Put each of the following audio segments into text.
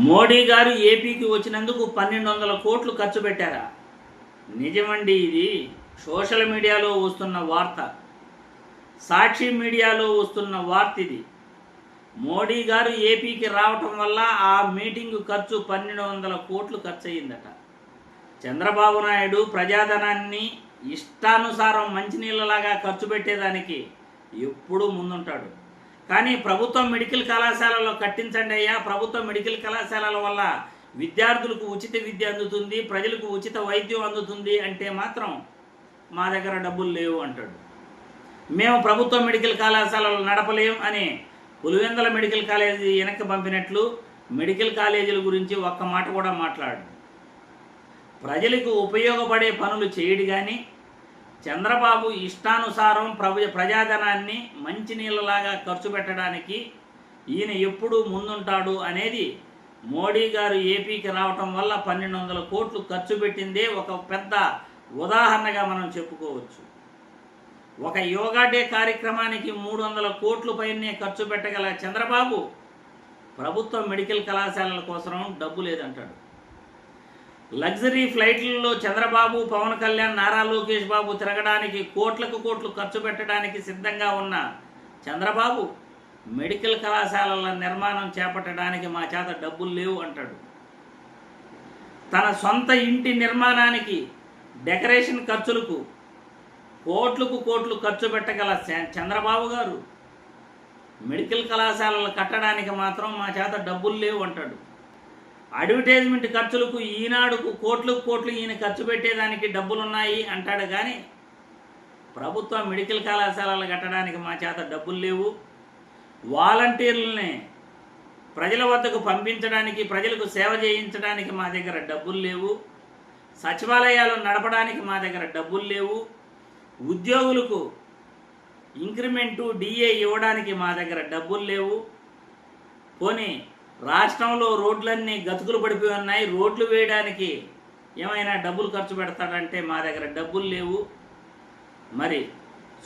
మోడీ గారు ఏపీకి వచ్చినందుకు పన్నెండు వందల కోట్లు ఖర్చు పెట్టారా? నిజమండి ఇది. సోషల్ మీడియాలో వస్తున్న వార్త. సాక్షి మీడియాలో వస్తున్న వార్త ఇది. మోడీ గారు ఏపీకి రావటం వల్ల ఆ మీటింగ్ ఖర్చు పన్నెండు వందల కోట్లు ఖర్చు అయ్యిందట చంద్రబాబు నాయుడు ప్రజాధనాన్ని ఇష్టానుసారం మంచినీళ్ళలాగా ఖర్చు పెట్టేదానికి ఎప్పుడూ ముందుంటాడు. కానీ ప్రభుత్వ మెడికల్ కళాశాలలో కట్టించండి అయ్యా. ప్రభుత్వ మెడికల్ కళాశాలల వల్ల విద్యార్థులకు ఉచిత విద్య అందుతుంది ప్రజలకు ఉచిత వైద్యం అందుతుంది అంటే మాత్రం మా దగ్గర డబ్బులు లేవు అంటాడు. మేము ప్రభుత్వ మెడికల్ కళాశాలలు నడపలేం అని పులివెందల మెడికల్ కాలేజీ వెనక్కి పంపినట్లు మెడికల్ కాలేజీల గురించి ఒక్క మాట కూడా మాట్లాడు ప్రజలకు ఉపయోగపడే పనులు చేయడు కానీ చంద్రబాబు ఇష్టానుసారం ప్రభు ప్రజాధనాన్ని మంచినీళ్ళలాగా ఖర్చు పెట్టడానికి ఈయన ఎప్పుడు ముందుంటాడు అనేది మోడీ గారు ఏపీకి రావటం వల్ల పన్నెండు వందల కోట్లు ఖర్చు పెట్టిందే ఒక పెద్ద ఉదాహరణగా మనం చెప్పుకోవచ్చు. ఒక యోగా డే కార్యక్రమానికి మూడు వందల కోట్లు పైనే ఖర్చు పెట్టగల చంద్రబాబు ప్రభుత్వ మెడికల్ కళాశాలల కోసం డబ్బు లేదంటాడు. లగ్జరీ ఫ్లైట్లలో చంద్రబాబు పవన్ కళ్యాణ్ నారా లోకేష్ బాబు తిరగడానికి కోట్లకు కోట్లు ఖర్చు పెట్టడానికి సిద్ధంగా ఉన్న చంద్రబాబు మెడికల్ కళాశాలల నిర్మాణం చేపట్టడానికి మా చేత డబ్బులు లేవు అంటాడు. తన సొంత ఇంటి నిర్మాణానికి డెకరేషన్ ఖర్చులకు కోట్లకు కోట్లు ఖర్చు పెట్టగల చ- చంద్రబాబు గారు మెడికల్ కళాశాలలు కట్టడానికి మాత్రం మా చేత డబ్బులు లేవు అంటాడు. అడ్వర్టైజ్మెంట్ ఖర్చులకు ఈనాడుకు కోట్లకు కోట్లు ఈయన ఖర్చు పెట్టేదానికి డబ్బులున్నాయి అంటాడు కానీ ప్రభుత్వ మెడికల్ కళాశాలలు కట్టడానికి మా చేత డబ్బులు లేవు. వాలంటీర్లని ప్రజల వద్దకు పంపించడానికి ప్రజలకు సేవ చేయించడానికి మా దగ్గర డబ్బులు లేవు. సచివాలయాలు నడపడానికి మా దగ్గర డబ్బులు లేవు. ఉద్యోగులకు ఇంక్రిమెంటు డిఏ ఇవ్వడానికి మా దగ్గర డబ్బులు లేవు. పోనీ రాష్ట్రంలో రోడ్లన్నీ గతుకులు పడిపోయి ఉన్నాయి. రోడ్లు వేయడానికి ఏమైనా డబ్బులు ఖర్చు పెడతాడంటే మా దగ్గర డబ్బులు లేవు. మరి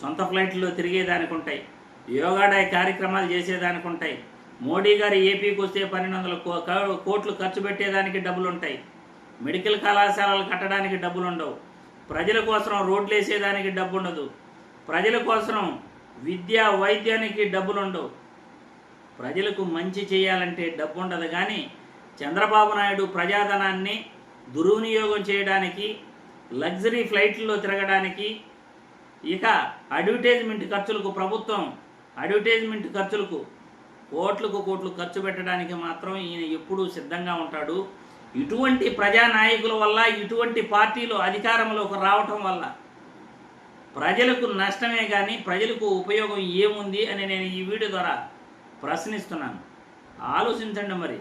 సొంత ఫ్లైట్లో తిరిగేదానికి ఉంటాయి. యోగా కార్యక్రమాలు చేసేదానికి ఉంటాయి. మోడీ గారు ఏపీకి వస్తే పన్నెండు వందల కో- కోట్లు ఖర్చు పెట్టేదానికి డబ్బులు ఉంటాయి. మెడికల్ కళాశాలలు కట్టడానికి డబ్బులు ఉండవు. ప్రజల కోసం రోడ్లు వేసేదానికి డబ్బు ఉండదు. ప్రజల కోసం విద్య వైద్యానికి డబ్బులు ఉండవు. ప్రజలకు మంచి చేయాలంటే డబ్బు ఉండదు కానీ చంద్రబాబు నాయుడు ప్రజాధనాన్ని దుర్వినియోగం చేయడానికి లగ్జరీ ఫ్లైట్లలో తిరగడానికి ఇక అడ్వర్టైజ్మెంట్ ఖర్చులకు ప్రభుత్వం అడ్వర్టైజ్మెంట్ ఖర్చులకు కోట్లకు కోట్లు ఖర్చు పెట్టడానికి మాత్రం ఈయన ఎప్పుడూ సిద్ధంగా ఉంటాడు. ఇటువంటి ప్రజానాయకుల వల్ల ఇటువంటి పార్టీలు అధికారంలోకి రావటం వల్ల ప్రజలకు నష్టమే కానీ ప్రజలకు ఉపయోగం ఏముంది అని నేను ఈ వీడియో ద్వారా ప్రశ్నిస్తున్నాను. ఆలోచించండి మరి.